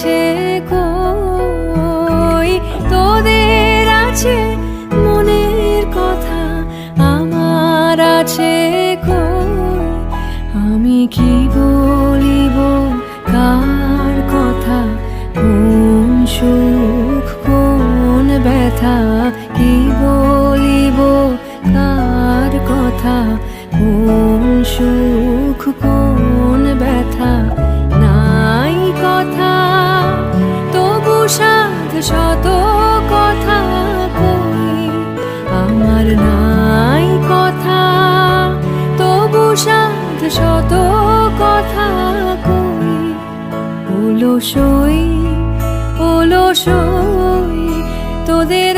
আছে কই? তোদের আছে মনের কথা আমার আছে কই? আমি কি অলসই সই তোদের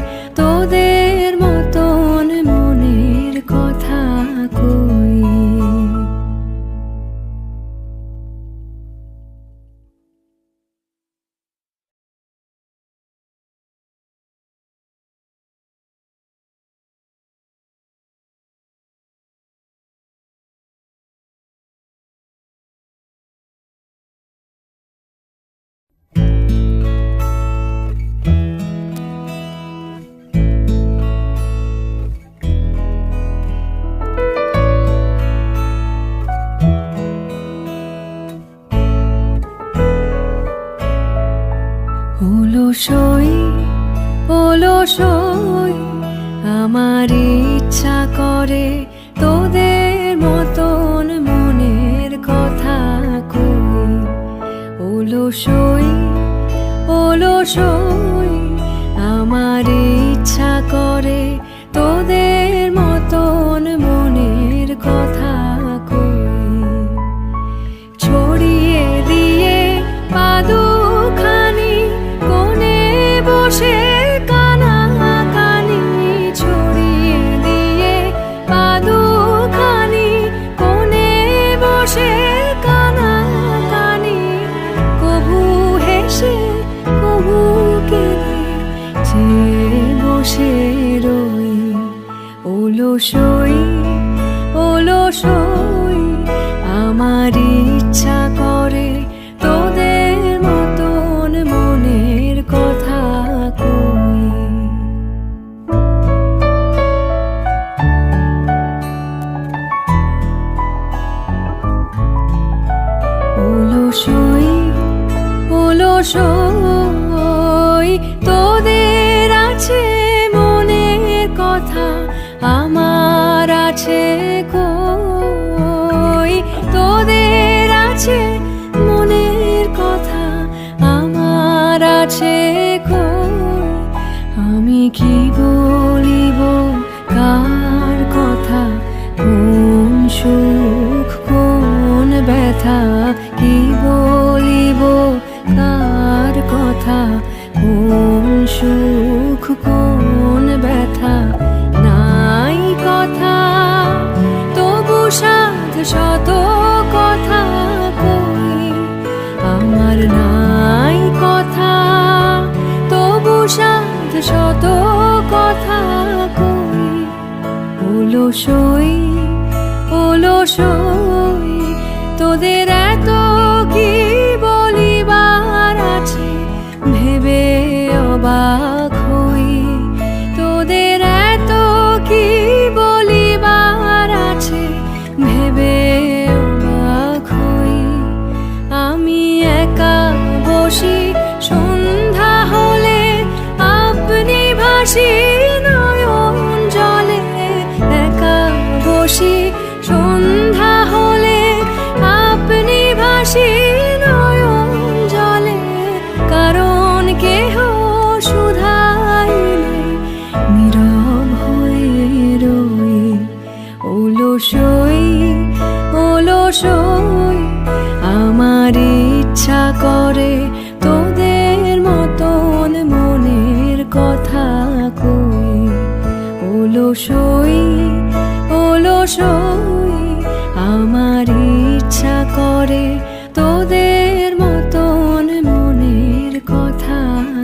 অলসই আমার ইচ্ছা করে তোদের মতন মনের কথা কই অলসই সই আমার ইচ্ছা করে তোদের যে বসে রই। অলসই অলসই আছে কই? তোদের আছে মনের কথা আমার আছে আমি কি বলিব কার কথা? কোন সুখ, কোন ব্যথা? কি বলিব কার কথা? কোন সুখ সাধ শত কথা কই? ওলো সই ওলো সই তোদের এত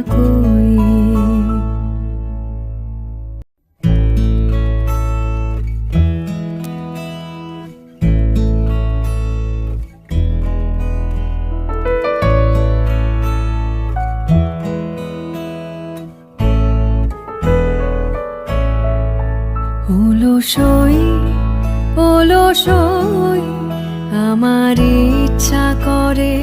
কই অলসই অলসই আমার ইচ্ছা করে